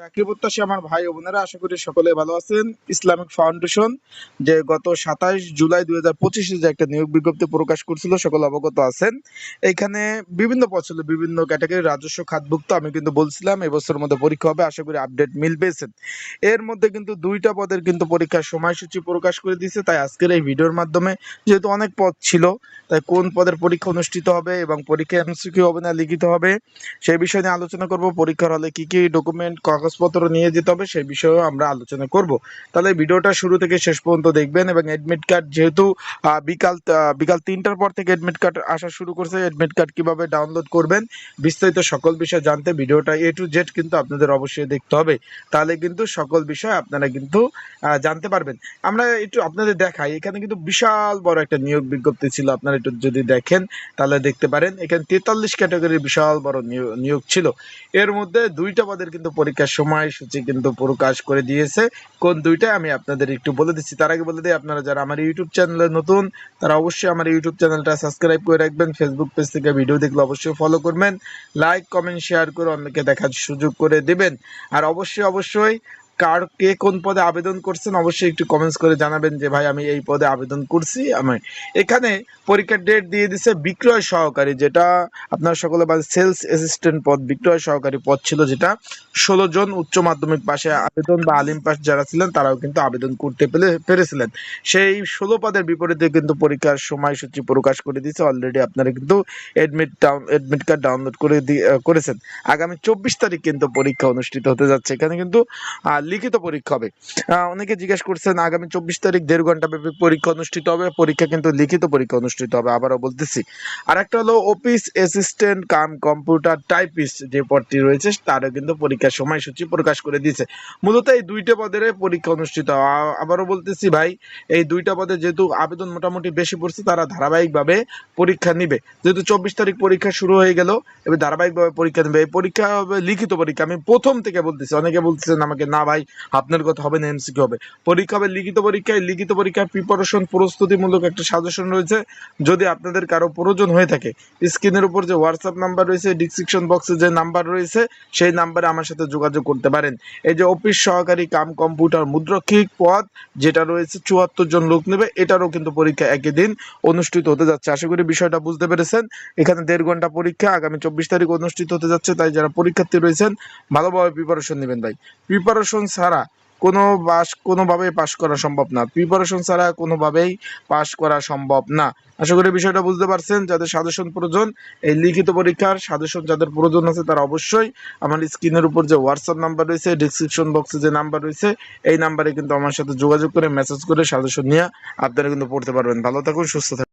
চাকরি প্রত্যাশী আমার ভাই ও বোনেরা, আশা করি সকলে ভালো আছেন। ইসলামিক ফাউন্ডেশন যে গত সাতাইশ জুলাই দুই হাজার পঁচিশে যে একটা নিয়োগ বিজ্ঞপ্তি প্রকাশ করছিল, সকলে অবগত আছেন। এখানে বিভিন্ন ছিল, বিভিন্ন ক্যাটাগরির রাজস্ব খাতভুক্ত, আমি কিন্তু বলছিলাম এবছরের মধ্যে পরীক্ষা হবে, আশা করি আপডেট মিল পেয়েছেন এর মধ্যে কিন্তু দুইটা পদের কিন্তু পরীক্ষার সময়সূচি প্রকাশ করে দিয়েছে, তাই আজকের এই ভিডিওর মাধ্যমে যেহেতু অনেক পদ ছিল, তাই কোন পদের পরীক্ষা অনুষ্ঠিত হবে এবং পরীক্ষা এমসিকিউ হবে না লিখিত হবে, সেই বিষয় নিয়ে আলোচনা করব। পরীক্ষার হলে কি কি ডকুমেন্ট কাগজপত্র নিয়ে যেতে হবে, সেই বিষয়েও আমরা আলোচনা করব। তাহলে ভিডিওটা শুরু থেকে শেষ পর্যন্ত দেখবেন এবং অ্যাডমিট কার্ড যেহেতু বিকাল বিকাল তিনটার পর থেকে অ্যাডমিট কার্ড আসা শুরু করছে অ্যাডমিট কার্ড কীভাবে ডাউনলোড করবেন, বিস্তারিত সকল বিষয় জানতে ভিডিওটা এ টু জেড কিন্তু আপনাদের অবশ্যই দেখতে হবে। তাহলে কিন্তু সকল বিষয় আপনারা কিন্তু জানতে পারবেন। আমরা একটু আপনাদের দেখাই, এখানে কিন্তু বিশাল বড় একটা নিয়োগ বিজ্ঞপ্তি ছিল, আপনারা একটু যদি দেখেন তাহলে দেখতে পারেন। এখানে তেতাল্লিশ ক্যাটাগরির বিশাল বড় নিয়োগ- ছিল। এর মধ্যে দুইটা পদের কিন্তু পরীক্ষার সময়সূচি কিন্তু প্রকাশ করে দিয়েছে। কোন দুইটা আমি আপনাদের একটু বলে দিচ্ছি। তার আগে বলে দিই, আপনারা যারা আমার ইউটিউব চ্যানেলে নতুন, তারা অবশ্যই আমার ইউটিউব চ্যানেলটা সাবস্ক্রাইব করে রাখবেন। ফেসবুক পেজ থেকে ভিডিও দেখলে অবশ্যই ফলো করবেন। লাইক কমেন্ট শেয়ার করে অন্যকে দেখার সুযোগ করে দেবেন। আর অবশ্যই অবশ্যই কার কে কোন পদে আবেদন করছেন অবশ্যই একটু কমেন্টস করে জানাবেন যে, ভাই, আমি এই পদে আবেদন করছি, আমি এখানে পরীক্ষার ডেট দিয়ে দিছে বিক্রয় সহকারী, যেটা আপনার সকলে বা সেলস অ্যাসিস্ট্যান্ট পদ, বিক্রয় সহকারী পদ ছিল যেটা ষোলো জন উচ্চ মাধ্যমিক পাশে আবেদন বা আলিম পাস যারা ছিলেন, তারাও কিন্তু আবেদন করতে পেরে পেরেছিলেন। সেই ষোলো পদের বিপরীতে কিন্তু পরীক্ষার সময়সূচি প্রকাশ করে দিয়েছে অলরেডি আপনারা কিন্তু admit down admit card download করে দিয়ে করেছেন। আগামী চব্বিশ তারিখ কিন্তু পরীক্ষা অনুষ্ঠিত হতে যাচ্ছে। এখানে কিন্তু লিখিত পরীক্ষা হবে। অনেকে জিজ্ঞেস করছেন, আগামী চব্বিশ তারিখ দেড় ঘণ্টা ব্যাপী পরীক্ষা অনুষ্ঠিত হবে। পরীক্ষা কিন্তু লিখিত পরীক্ষা অনুষ্ঠিত হবে, আবারও বলতেছি। আর একটা হলো, office assistant cum computer typist যে পদটি রয়েছে, তারও কিন্তু পরীক্ষার সময়সূচি প্রকাশ করে দিয়েছে। মূলত এই দুইটা পদের পরীক্ষা অনুষ্ঠিত। আবারও বলতেছি ভাই, এই দুইটা পদে যেহেতু আবেদন মোটামুটি বেশি পড়ছে, তারা ধারাবাহিকভাবে পরীক্ষা নিবে। যেহেতু চব্বিশ তারিখ পরীক্ষা শুরু হয়ে গেল, এবার ধারাবাহিকভাবে পরীক্ষা নেবে। এই পরীক্ষা হবে লিখিত পরীক্ষা। আমি প্রথম থেকে বলতেছি, অনেকে বলতেছেন আমাকে না ভাই, আপনার কথা হবে না এমসিকিউ হবে। পরীক্ষা হবে, লিখিত পরীক্ষায়, লিখিত পরীক্ষার প্রিপারেশন প্রস্তুতিমূলক একটা সাজেশন রয়েছে। যদি আপনাদের কারও প্রয়োজন হয়ে থাকে স্ক্রিনের উপর যে হোয়াটসঅ্যাপ নাম্বার রয়েছে ডিসক্রিপশন বক্সে যে নাম্বার রয়েছে, সেই নাম্বারে আমার সাথে যোগাযোগ করতে পারেন। এই যে অফিস সহকারী কাম কম্পিউটার মুদ্রক্ষিক পদ, যেটা রয়েছে, চুয়াত্তর জন লোক নেবে, এটারও কিন্তু পরীক্ষা একই দিন অনুষ্ঠিত হতে যাচ্ছে। আশা করি বিষয়টা বুঝতে পেরেছেন। এখানে দেড় ঘণ্টা পরীক্ষা, আগামী চব্বিশ তারিখ অনুষ্ঠিত হতে যাচ্ছে, তাই যারা পরীক্ষার্থী রয়েছেন, ভালোভাবে প্রিপারেশন নেবেন ভাই। প্রিপারেশন ছাড়া কোনো বাস, কোনোভাবেই পাশ করা সম্ভব না। প্রিপারেশন ছাড়া কোনোভাবেই পাশ করা সম্ভব না। আশা করি বিষয়টা বুঝতে পারছেন, যাদের সাজেশন প্রয়োজন, এই লিখিত পরীক্ষার সাজেশন যাদের প্রয়োজন আছে তারা অবশ্যই আমার স্ক্রিনের উপর যে হোয়াটসঅ্যাপ নাম্বার রয়েছে ডিসক্রিপশন বক্সে যে নাম্বার রয়েছে, এই নাম্বারে কিন্তু আমার সাথে যোগাযোগ করে মেসেজ করে সাজেশন নিয়ে আপনারা কিন্তু পড়তে পারবেন। ভালো থাকুন, সুস্থ থাকুন।